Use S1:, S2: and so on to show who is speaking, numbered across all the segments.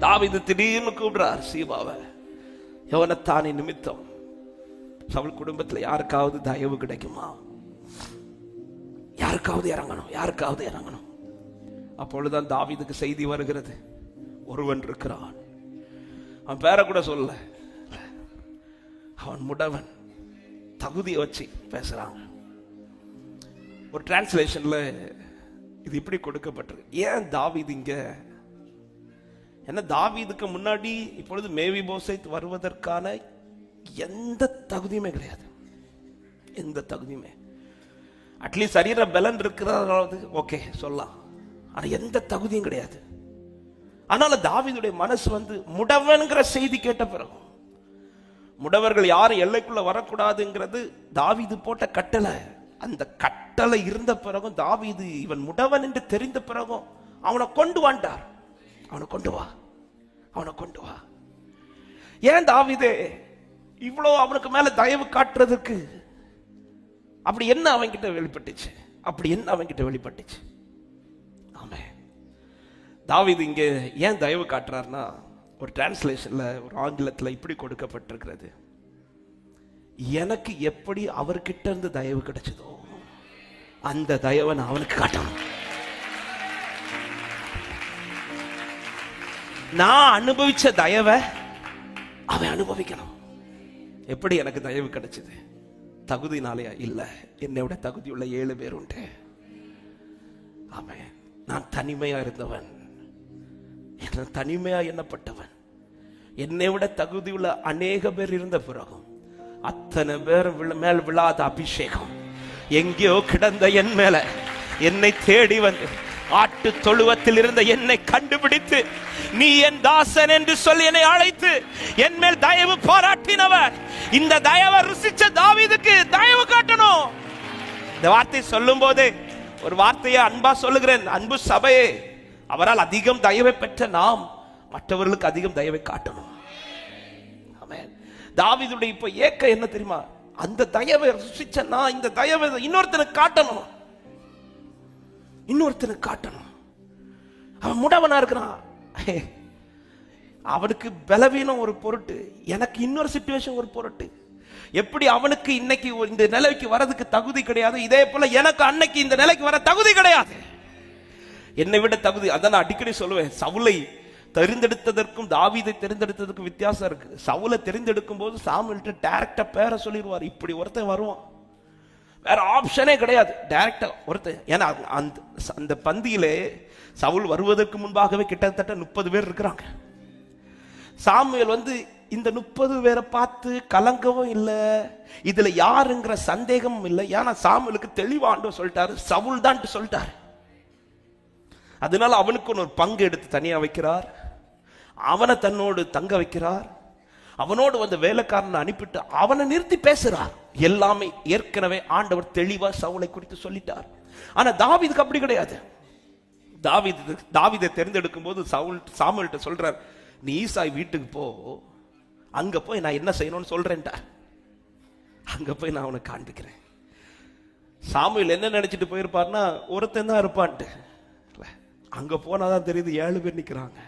S1: தாவிது திடீர்னு கூப்பிடுறார் சீபாவை யோனத்தானி நிமித்தம் அவள் குடும்பத்துல யாருக்காவது தயவு கிடைக்குமா? யாருக்காவது இறங்கணும் யாருக்காவது இறங்கணும். அப்பொழுதுதான் தாவிதுக்கு செய்தி வருகிறது. ஒருவன் இருக்கிறான். அவன் பேரை கூட சொல்ல. அவன் முடவன். தகுதியை வச்சு பேசுறான். ஒரு டிரான்ஸ்லேஷன்ல இது இப்படி கொடுக்கப்பட்டிருக்கு. ஏன் தாவீது இங்க ஏன்னா தாவீதுக்கு முன்னாடி இப்பொழுது மேவி போசைத் வருவதற்கான எந்த தகுதியுமே கிடையாது. எந்த தகுதியுமே. அட்லீஸ்ட் சரீர பலன் இருக்கிறதாவது ஓகே சொல்லலாம். ஆனால் எந்த தகுதியும் கிடையாது. அதனால தாவீதுடைய மனசு வந்து முடவன்கிற செய்தி கேட்ட பிறகு முடவர்கள் யாரும் எல்லைக்குள்ள வரக்கூடாதுங்கிறது தாவீது போட்ட கட்டளை. அந்த கட்டளை இருந்த பிறகும் தாவீது இவன் முடவன் என்று தெரிந்த பிறகும் அவனை கொண்டு வாண்டார் அவனை கொண்டு வா. அவனை கொண்டு வா. ஏன் தாவிதே? இவ்வளோ அவனுக்கு மேல தயவு காட்டுறதுக்கு அப்படி என்ன அவன்கிட்ட வெளிப்பட்டுச்சு? அப்படி என்ன அவன்கிட்ட வெளிப்பட்டுச்சு? ஆமே. தாவிது இங்கே ஏன் தயவு காட்டுறாருன்னா ஒரு டிரான்ஸ்லேஷன்ல ஒரு ஆங்கிலத்தில் இப்படி கொடுக்கப்பட்டிருக்கிறது. எனக்கு எப்படி அவர்கிட்ட இருந்து தயவு கிடைச்சதோ அந்த தயவை நான் அவனுக்கு காட்டணும். நான் அனுபவிச்ச தயவை அவன் அனுபவிக்கணும். எப்படி எனக்கு தயவு கிடைச்சது? தகுதினாலேயா இல்லை. என்னை விட தகுதியுள்ள ஏழு பேர் உண்டு. அவன் நான் தனிமையா இருந்தவன். என்ன தனிமையா எண்ணப்பட்டவன். என்னை விட தகுதியுள்ள அநேக பேர் இருந்த பிறகும் அத்தனை பேர் மேல் விழாத அபிஷேகம். எங்கேயோ கிடந்த என் மேல என்னை தேடி வந்து ஆட்டு தொழுவத்தில் இருந்த என்னை கண்டுபிடித்து நீ என் தாசன் என்று சொல்லி என்னை அழைத்து என் மேல் தயவு பாராட்டினவர். இந்த தயவை ருசிச்ச தாவீதுக்கு தயவு காட்டணும். இந்த வார்த்தை சொல்லும் போதே ஒரு வார்த்தையை அன்பா சொல்லுகிறேன். அன்பு சபையே அவரால் அதிகம் தயவை பெற்ற நாம் மற்றவர்களுக்கு அதிகம் தயவை காட்டணும். தாவிதுடைய தாவீதுடைய இப்ப ஏக்க என்ன தெரியுமா? அந்த தயவை ருசிச்ச நான் இந்த தயவை இன்னொருத்தனுக்கு காட்டணும். இன்னொருத்தனுக்கு காட்டணும். அவன் முடவனா இருக்கிறான். அவனுக்கு பலவீனம் ஒரு பொருட்டு எனக்கு இன்னொரு சுச்சுவேஷன் ஒரு பொருட்டு. எப்படி அவனுக்கு இன்னைக்கு இந்த நிலைக்கு வரதுக்கு தகுதி கிடையாது? இதே போல எனக்கு அன்னைக்கு இந்த நிலைக்கு வர தகுதி கிடையாது. என்னை விட தகுதி அதை நான் அடிக்கடி சொல்லுவேன். சவுளை தெரிந்தெடுத்ததற்கும் தாவீதை தெரிந்தெடுத்ததற்கும் வித்தியாசம் இருக்கு. சவுளை தெரிந்தெடுக்கும் போது சாமுவேல்ட்ட டேரக்டா பேரை சொல்லிடுவார். இப்படி ஒருத்தன் வருவான். வேற ஆப்ஷனே கிடையாது. டைரக்டா ஒருத்தர் ஏன்னா அந்த அந்த பந்தியிலே சவுல் வருவதற்கு முன்பாகவே கிட்டத்தட்ட முப்பது பேர் இருக்கிறாங்க. சாமுவேல் வந்து இந்த முப்பது பேரை பார்த்து கலங்கவும் இல்லை இதுல யாருங்கிற சந்தேகமும் இல்லை. ஏன்னா சாமுவேலுக்கு தெளிவாண்டு சொல்லிட்டாரு சவுல் தான் சொல்லிட்டாரு. அதனால அவனுக்கு ஒரு பங்கு எடுத்து தனியா வைக்கிறார். அவனை தன்னோடு தங்க வைக்கிறார். அவனோடு வந்த வேலைக்காரனை அனுப்பிட்டு அவனை நிறுத்தி பேசுறார். எல்லாமே ஏற்கனவே ஆண்டவர் தெளிவா சவுளை குறித்து சொல்லிட்டார். ஆனா தாவிதுக்கு அப்படி கிடையாது. தாவீது தாவிதை தேர்ந்தெடுக்கும் போது சவுல் சாமுவல்கிட்ட சொல்றார் நீ ஈசாய் வீட்டுக்கு போ. அங்க போய் நான் என்ன செய்யணும்னு சொல்றேன்டா அங்க போய் நான் அவனை காண்பிக்கிறேன். சாமுவேல் என்ன நினைச்சிட்டு போயிருப்பார்னா ஒருத்தன் தான் இருப்பான்ட்டு. அங்க போனாதான் தெரியுது ஏழு பேர் நிக்கிறாங்க.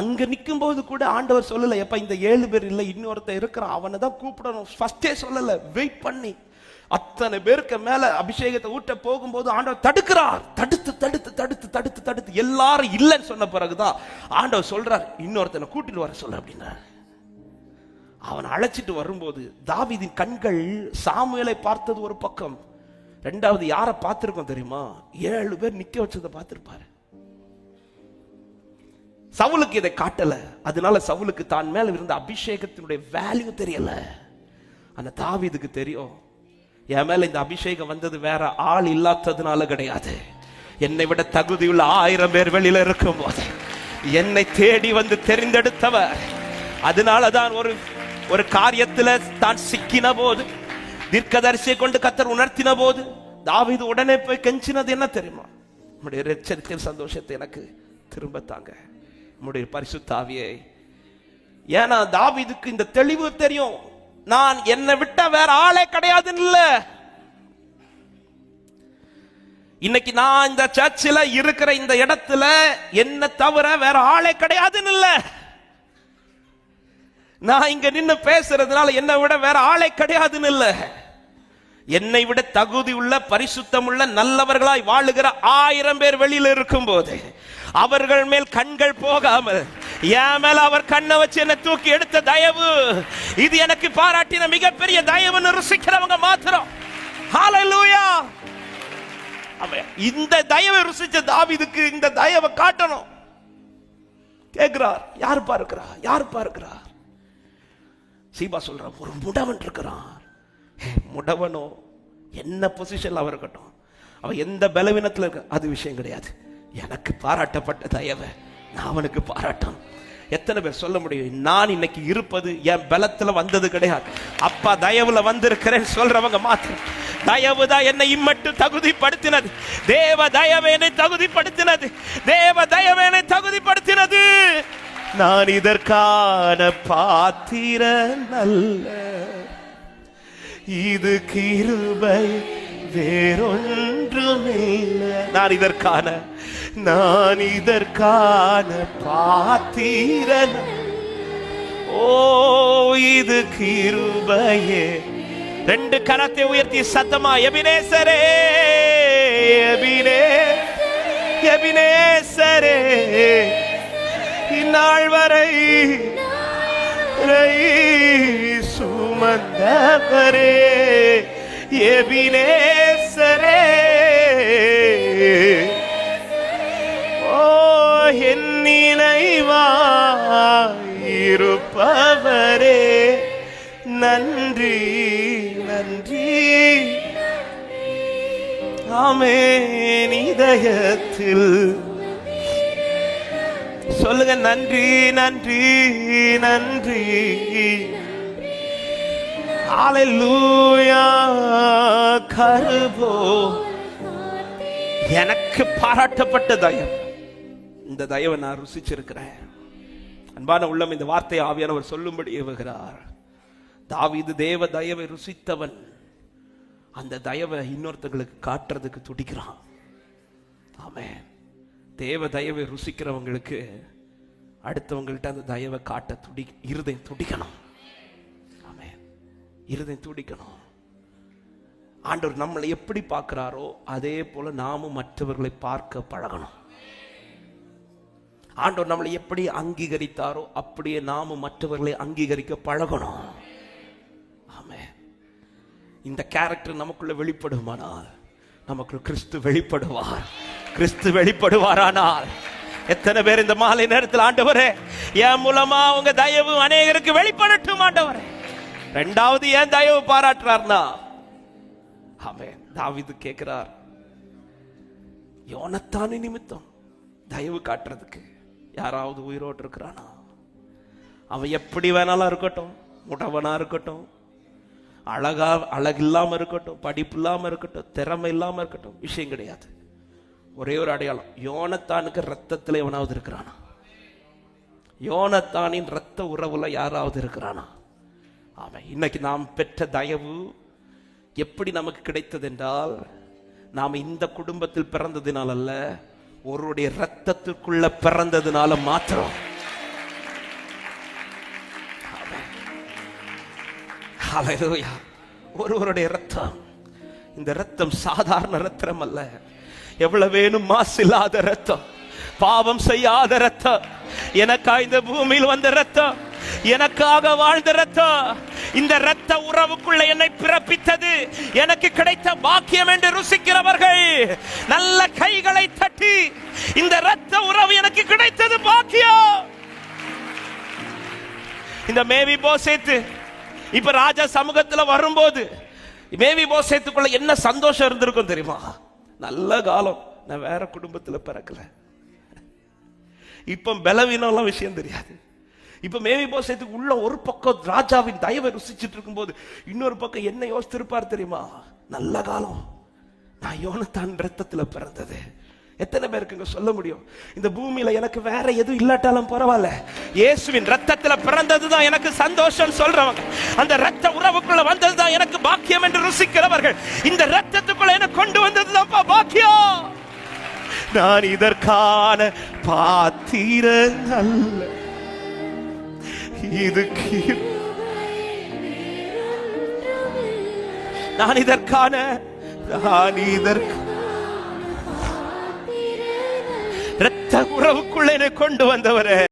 S1: அங்க நிற்கும் போது கூட ஆண்டவர் சொல்லலை எப்ப இந்த ஏழு பேர் இல்லை இன்னொருத்தன் இருக்கிறான் அவனை தான் கூப்பிடணும். ஃபர்ஸ்டே சொல்லலை வெயிட் பண்ணி. அத்தனை பேருக்கு மேல அபிஷேகத்தை ஊட்ட போகும்போது ஆண்டவர் தடுக்கிறார். தடுத்து தடுத்து தடுத்து தடுத்து தடுத்து. எல்லாரும் இல்லைன்னு சொன்ன பிறகுதான் ஆண்டவர் சொல்றார் இன்னொருத்தனை கூட்டிட்டு வர சொல்ற அப்படின்றார் அவன் அழைச்சிட்டு வரும்போது தாவிதின் கண்கள் சாமுவேலை பார்த்தது ஒரு பக்கம். ரெண்டாவது யாரை பார்த்திருக்கோம் தெரியுமா? ஏழு பேர் நிக்க வச்சதை பார்த்திருப்பாரு. சவுலுக்கு இதை காட்டல. அதனால சவுலுக்கு தான் மேல இருந்த அபிஷேகத்தினுடைய வேல்யூ தெரியல. ஆனா தாவீதுக்கு தெரியும். என் மேல இந்த அபிஷேகம் வந்தது வேற ஆள் இல்லாததுனால கிடையாது. என்னை விட தகுதியுள்ள ஆயிரம் பேர் வெளியில இருக்கும் போது என்னை தேடி வந்து தெரிந்தெடுத்தவர். அதனால தான் ஒரு ஒரு காரியத்துல தான் சிக்கின போது தீர்க்கதரிசியை கொண்டு கத்தர் உணர்த்தின போது தாவிது உடனே போய் கெஞ்சினது என்ன தெரியுமா? உம்முடைய எச்சரிக்கையின் சந்தோஷத்தை எனக்கு திரும்ப தாங்க. நம்முடைய பரிசுத்தாவியை ஏன்னா தாவிதுக்கு இந்த தெளிவு தெரியும். நான் என்னை விட்ட வேற ஆளே கிடையாதுன்னு இல்ல இன்னைக்கு நான் இந்த சர்ச்சில் இருக்கிற இந்த இடத்துல என்ன தவிர வேற ஆளே கிடையாதுன்னு இல்ல நான் இங்க நின்னு பேசுறதுனால என்னை விட வேற ஆளே கிடையாதுன்னு இல்ல என்னை விட தகுதி உள்ள பரிசுத்தம் உள்ள நல்லவர்களாய் வாழுகிற ஆயிரம் பேர் வெளியில இருக்கும்போது அவர்கள் மேல் கண்கள் போகாமல் என் மேல அவர் கண்ணை வச்சு என்ன தூக்கி எடுத்த தயவு இது எனக்கு பாராட்டின மிகப்பெரிய தயவுன்னு ருசிக்கிறவங்க மாத்திரம். இந்த தயவை ருசிச்ச தாவிதுக்கு இந்த தயவை காட்டணும். கேட்கிறார் யார் பார்க்கிறார்? யார் பார்க்கிறார்? சீபா சொல்ற ஒரு முடவன் இருக்கிறான். முடவனோ? என்ன பொசிஷன்ல அவர் இருக்கட்டும். அவன் எந்த பலவீனத்தில் இருக்க? அது விஷயம் கிடையாது. எனக்கு பாராட்டப்பட்ட தயவை. நான் அவனுக்கு பாராட்டம். எத்தனை பேர் சொல்ல முடியும்? நான் இன்னைக்கு இருப்பது என் பலத்துல வந்தது கிடையாது. அப்பா தயவுல வந்திருக்கிறேன் சொல்றவங்க மாத்திரம். தயவு தான் என்னை இம்மட்டும் தகுதிப்படுத்தினது. தேவ தயவேனை தகுதிப்படுத்தினது. தேவ தயவேனை தகுதிப்படுத்தினது. நான் இதற்கான பாத்திர நல்ல இது கிருபை வேறொன்றுமில்லை. நான் இதற்கான நான் இதற்கான பாத்திரன். ஓ இது கிருபையே. ரெண்டு கரத்தை உயர்த்தி சத்தமா எபினேசரே எபினே எபினேசரே. இந்நாள் வரை சுமந்தவரே எபினேசரே ஓ என் நினைவாயிருப்பவரே நன்றி நன்றி ஆமேன் இதயத்தில் சொல்லுங்க நன்றி நன்றி நன்றி. எனக்கு பாராட்டப்பட்ட தயம். இந்த தயவை நான் ருசிச்சிருக்கிறேன். அன்பான உள்ளம் இந்த வார்த்தை ஆவியானவர் சொல்லும்படி ஏவுகிறார். தாவிது தேவ தயவை ருசித்தவன். அந்த தயவை இன்னொருத்தங்களுக்கு காட்டுறதுக்கு துடிக்கிறான். ஆமே தேவ தயவை ருசிக்கிறவங்களுக்கு அடுத்தவங்கள்ட்ட அந்த தயவை காட்ட துடி இருதயம் துடிக்கணும். இருதயம் துடிக்கணும். ஆண்டவர் நம்மளை எப்படி பார்க்கிறாரோ அதே போல நாமும் மற்றவர்களை பார்க்க பழகணும். ஆண்டவர் நம்மளை எப்படி அங்கீகரித்தாரோ அப்படியே நாமும் மற்றவர்களை அங்கீகரிக்க பழகணும். ஆமே இந்த கேரக்டர் நமக்குள்ள வெளிப்படுமானால் நமக்கு கிறிஸ்து வெளிப்படுவார். கிறிஸ்து வெளிப்படுவாரானால். எத்தனை பேர் இந்த மாலை நேரத்தில் ஆண்டவரே என் மூலமா உங்க தயவு அநேகருக்கு வெளிப்படட்டும் ஆண்டவரே. ரெண்டாவது ஏன் தயவு பாராட்டுறார்னா? அவன் தாவிது கேட்கிறார் யோனத்தானு நிமித்தம் தயவு காட்டுறதுக்கு யாராவது உயிரோடு இருக்கிறானா? அவன் எப்படி வேணாலும் இருக்கட்டும் முடவனா இருக்கட்டும் அழகா அழகில்லாம இருக்கட்டும் படிப்பு இல்லாம இருக்கட்டும் திறமை இல்லாம இருக்கட்டும் விஷயம் கிடையாது. ஒரே ஒரு அடையாளம் யோனத்தானுக்கு ரத்தத்தில் எவனாவது இருக்கிறானா? யோனத்தானின் ரத்த உறவுல யாராவது இருக்கிறானா? ஆமாம் இன்னைக்கு நாம் பெற்ற தயவு எப்படி நமக்கு கிடைத்தது என்றால் நாம் இந்த குடும்பத்தில் பிறந்ததினால் அல்ல ஒருவருடைய ரத்தத்திற்குள்ள பிறந்ததுனால மாத்திரம். ஒருவருடைய ரத்தம் இந்த ரத்தம் சாதாரண ரத்தம் அல்ல. எவ்வளவு வேணும் மாசு இல்லாத ரத்தம் பாவம் செய்யாத ரத்தம் எனக்கா இந்த பூமியில் வந்த ரத்தம் எனக்காக வாழ்ந்த ரத்தம் இந்த ரத்த உறவுக்குள்ள என்னை பிறப்பித்தது. எனக்கு கிடைத்த பாக்கியம் என்று ருசிக்கிறவர்கள் நல்ல கைகளை தட்டி இந்த ரத்த உறவு எனக்கு கிடைத்தது பாக்கியம். இந்த மேவி போசேத்து இப்ப ராஜா சமூகத்துல வரும்போது மேவி போசேத்துக்குள்ள என்ன சந்தோஷம் இருந்திருக்கும் தெரியுமா? நல்ல காலம். நான் வேற குடும்பத்துல பிறக்கல. இப்ப பலவீனம்லாம் விஷயம் தெரியாது. இப்ப மேவி போசத்துக்கு உள்ள ஒரு பக்கம் ராஜாவின் தயவை ருசிச்சிட்டு இருக்கும்போது இன்னொரு பக்கம் என்ன யோசித்திருப்பார் தெரியுமா? நல்ல காலம். நான் யோனத்தான் ரத்தத்துல பிறந்தது. எத்தனை பேருக்குங்க சொல்ல முடியும்? இந்த பூமியில எனக்கு வேற எதுவும் இல்லாட்டாலும் பரவாயில்ல. இயேசுவின் ரத்தத்துல பிறந்ததுதான் எனக்கு சந்தோஷம் சொல்றவங்க. அந்த ரத்த உறவுக்குள்ள வந்ததுதான் எனக்கு பாக்கியம் என்று ருசிக்கிறவர்கள். இந்த ரத்தத்துக்குள்ள எனக்கு கொண்டு வந்ததுதான்ப்பா பாக்கியம். நான் இதற்கான பாத்திர அல்ல இது நான் இதற்கான நான் இதற்கு இரத்த உறவுக்குள்ள என்னை கொண்டு வந்தவரே.